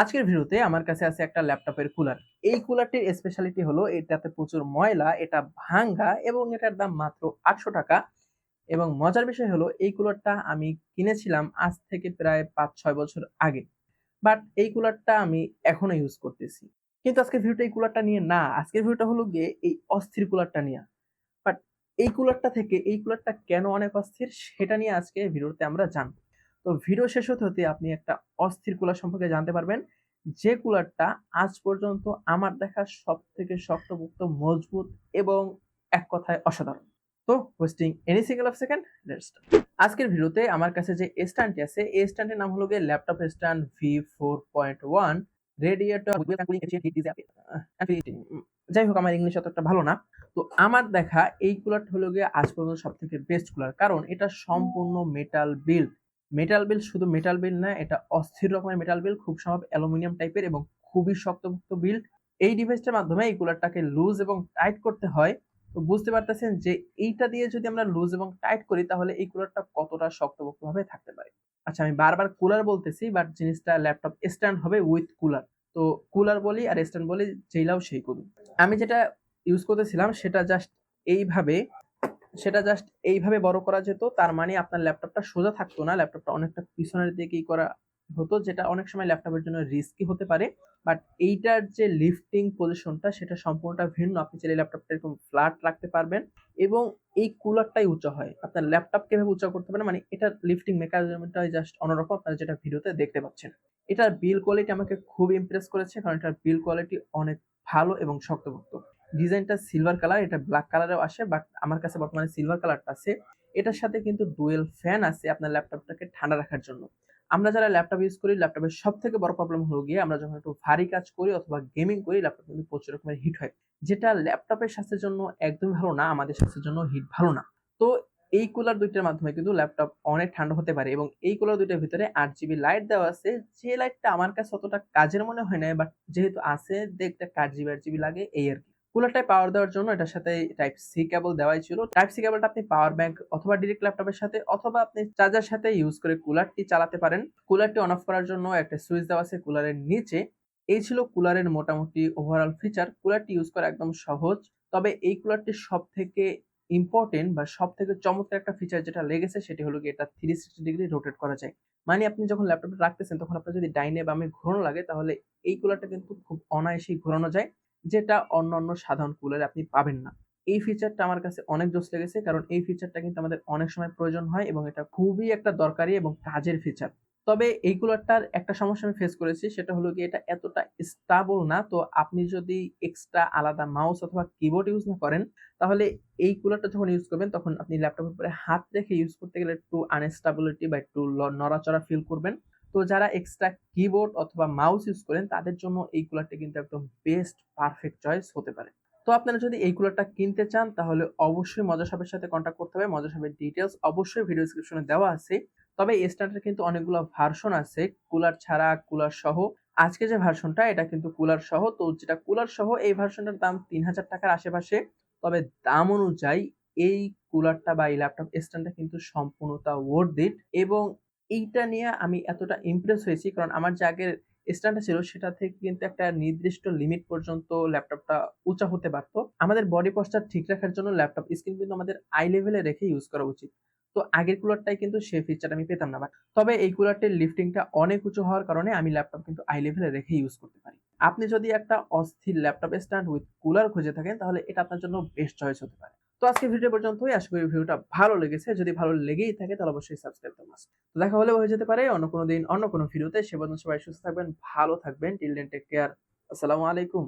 আজকের ভিডিওতে আমার কাছে আছে একটা ল্যাপটপের কুলার। এই কুলারটির স্পেশালিটি হলো এটাতে প্রচুর ময়লা, এটা ভাঙ্গা এবং এটার দাম মাত্র আটশো টাকা। এবং মজার বিষয় হলো এই কুলারটা আমি কিনেছিলাম আজ থেকে প্রায় পাঁচ ছয় বছর আগে। বাট এই কুলারটা আমি এখনও ইউজ করতেছি। কিন্তু আজকের ভিডিওটা এই কুলারটা নিয়ে না, আজকের ভিডিওটা হলো গিয়ে এই অস্থির কুলারটা নিয়ে। বাট এই কুলারটা থেকে এই কুলারটা কেন অনেক অস্থির, সেটা নিয়ে আজকে ভিডিওতে আমরা জানব। তো ভিডিও শেষ হতে হতে আপনি একটা অস্থির কুলার সম্পর্কে জানতে পারবেন। যে কুলারটা আজ পর্যন্ত আমার দেখা সব থেকে শক্তপোক্ত, মজবুত এবং এক কথায় অসাধারণ। তো hosting any single of second let's আজকের ভিডিওতে আমার কাছে যে স্ট্যান্ডটি আছে, এই স্ট্যান্ডের নাম হলো গিয়ে laptop stand V four point one radiator যাই হোক, আমার ইংলিশ অতটা ভালো না। তো আমার দেখা এই কুলারটা হলো গিয়ে আজ পর্যন্ত সব থেকে বেস্ট কুলার। কারণ এটা সম্পূর্ণ মেটাল বিল্ড মেটাল বিল শুধু মেটাল বিল না, এটা অস্থির রকমের মেটাল বিল খুব সম্ভব অ্যালুমিনিয়াম টাইপের এবং খুবই শক্তপোক্ত বিল এই ডিভাইসটার মাধ্যমে এই কুলারটাকে লুজ এবং টাইট করতে হয়। তো বুঝতে পারতেছেন যে এইটা দিয়ে যদি আমরা লুজ এবং টাইট করি, তাহলে এই কুলারটা কতটা শক্তপোক্ত ভাবে থাকতে পারে। আচ্ছা আমি বারবার কুলার বলতেছি বাট জিনিসটা ল্যাপটপ স্ট্যান্ড হবে উইথ কুলার তো কুলার বলি আর স্ট্যান্ড বলি, যেইলাও সেই কুলু আমি যেটা ইউজ করতেছিলাম, সেটা জাস্ট এইভাবে সেটা জাস্ট এইভাবে বড় করা যেত, তার মানে আপনার ল্যাপটপটা সোজা থাকতো না। ল্যাপটপটা অনেকটা পিছনের দিকেই করা হতো, যেটা অনেক সময় ল্যাপটপের জন্য রিস্কি হতে পারে। বাট এইটার যে লিফটিং পজিশনটা সেটা সম্পূর্ণটা ভিন্ন। আপনি চাইলে ল্যাপটপটা এরকম ফ্ল্যাট রাখতে পারবেন এবং এই কুলারটাই উঁচা হয়। আপনার ল্যাপটপ কীভাবে উঁচা করতে পারেন মানে এটার লিফটিং মেকানিজমটাই জাস্ট অন্যরকম। আপনারা যেটা ভিডিওতে দেখতে পাচ্ছেন। এটার বিল কোয়ালিটি আমাকে খুব ইমপ্রেস করেছে, কারণ এটার বিল কোয়ালিটি অনেক ভালো এবং শক্তপোক্ত ডিজাইনটা সিলভার কালার এটা ব্ল্যাক কালারেও আসে বাট আমার কাছে বর্তমানে সিলভার কালারটা আছে। এটার সাথে কিন্তু ডুয়েল ফ্যান আছে আপনার ল্যাপটপটাকে ঠান্ডা রাখার জন্য। আমরা যারা ল্যাপটপ ইউজ করি ল্যাপটপের সব থেকে বড় প্রবলেম হলো গিয়ে আমরা যখন একটু ভারী কাজ করি অথবা গেমিং করি ল্যাপটপ কিন্তু প্রচুর রকমের হিট হয়। যেটা ল্যাপটপের স্বাস্থ্যের জন্য একদমই ভালো না, আমাদের স্বাস্থ্যের জন্য হিট ভালো না। তো এই কুলার দুইটার মাধ্যমে কিন্তু ল্যাপটপ অনেক ঠান্ডা হতে পারে এবং এই কুলার দুইটার ভিতরে আট জিবি লাইট দেওয়া আছে। যে লাইটটা আমার কাছে অতটা কাজের মনে হয় না বাট যেহেতু আছে, দেখতে আট জিবি আট জিবি লাগে, এই আর কি। কুলারটায় পাওয়ার দেওয়ার জন্য এটার সাথে টাইপ সি কেবল দেওয়াই ছিল। টাইপ সি কেবলটা আপনি পাওয়ার ব্যাংক অথবা ডিরেক্ট ল্যাপটপের সাথে অথবা আপনি চার্জার সাথে ইউজ করে কুলারটি চালাতে পারেন। কুলারটি অন অফ করার জন্য একটা সুইচ দেওয়া আছে কুলারের নিচে। এই ছিল কুলারের মোটামুটি ওভারঅল ফিচার কুলারটি ইউজ করা একদম সহজ। তবে এই কুলারটির সব থেকে ইম্পর্টেন্ট বা সব থেকে চমৎকার একটা ফিচার যেটা লেগেছে সেটি হলো কি এটা থ্রি সিক্সটি ডিগ্রি রোটেট করা যায়। মানে আপনি যখন ল্যাপটপটা রাখতেছেন, তখন আপনার যদি ডাইনে বামে ঘোরানো লাগে, তাহলে এই কুলারটা কিন্তু খুব অনায়াসেই ঘোরানো যায়। যেটা অন্য অন্য সাধারণ কুলারে আপনি পাবেন না। এই ফিচারটা আমার কাছে অনেক জোস লেগেছে, কারণ এই ফিচারটা কিন্তু আমাদের অনেক সময় প্রয়োজন হয় এবং এটা খুবই একটা দরকারি এবং কাজের ফিচার তবে এই কুলারটার একটা সমস্যা আমি ফেস করেছি, সেটা হলো কি এটা এতটা স্টাবল না, তো আপনি যদি এক্সট্রা আলাদা মাউস অথবা কিবোর্ড ইউজ না করেন, তাহলে এই কুলারটা যখন ইউজ করবেন, তখন আপনি ল্যাপটপের উপরে হাত রেখে ইউজ করতে গেলে একটু আনস্টাবিলিটি বা একটু নড়াচড়া ফিল করবেন। তো যারা এক্সট্রা কিবোর্ড অথবা মাউস ইউজ করেন, তাদের জন্য এই কুলারটা কিন্তু একদম বেস্ট পারফেক্ট চয়েস হতে পারে। তো আপনারা যদি এই কুলারটা কিনতে চান, তাহলে অবশ্যই মজা সাহেবের সাথে কন্ট্যাক্ট করতে হবে। মজা সাহেবের ডিটেলস অবশ্যই ভিডিও ডিসক্রিপশনে দেওয়া আছে। তবে এই স্ট্যান্ডের কিন্তু অনেকগুলো ভার্সন আছে কুলার ছাড়া কুলার সহ। আজকে যে ভার্সনটা এটা কিন্তু কুলার সহ। তো যেটা কুলার সহ, এই ভার্সনটার দাম তিন হাজার টাকার আশেপাশে। তবে দাম অনুযায়ী এই কুলারটা বা এই ল্যাপটপ স্ট্যান্ডটা কিন্তু সম্পূর্ণতা ওয়ার্ড ইট এবং এইটা নিয়ে আমি এতটা ইমপ্রেস হয়েছি। কারণ আমার যে আগের স্ট্যান্ডটা ছিল, সেটা থেকে কিন্তু একটা নির্দিষ্ট লিমিট পর্যন্ত ল্যাপটপটা উঁচা হতে পারতো। আমাদের বডি পস্টার ঠিক রাখার জন্য ল্যাপটপ স্ক্রিন কিন্তু আমাদের আই লেভেলে রেখে ইউজ করা উচিত। তো আগের কুলারটাই কিন্তু সেই ফিচার আমি পেতাম না। তবে এই কুলারটির লিফটিংটা অনেক উঁচু হওয়ার কারণে আমি ল্যাপটপ কিন্তু আই লেভেলে রেখে ইউজ করতে পারি। আপনি যদি একটা অস্থির ল্যাপটপ স্ট্যান্ড উইথ কুলার খুঁজে থাকেন, তাহলে এটা আপনার জন্য বেস্ট চয়েস হতে পারে। তো আজকে ভিডিও পর্যন্তই। আশা করি ভিডিওটা ভালো লেগেছে। যদি ভালো লেগেই থাকে, তাহলে অবশ্যই সাবস্ক্রাইব তো দেখা হলে হয়ে যেতে পারে। অন্য কোনো দিন, অন্য কোনো ভিডিওতে সে পর্যন্ত সবাই সুস্থ থাকবেন, ভালো থাকবেন। টিল দেন টেক কেয়ার আসসালামু আলাইকুম।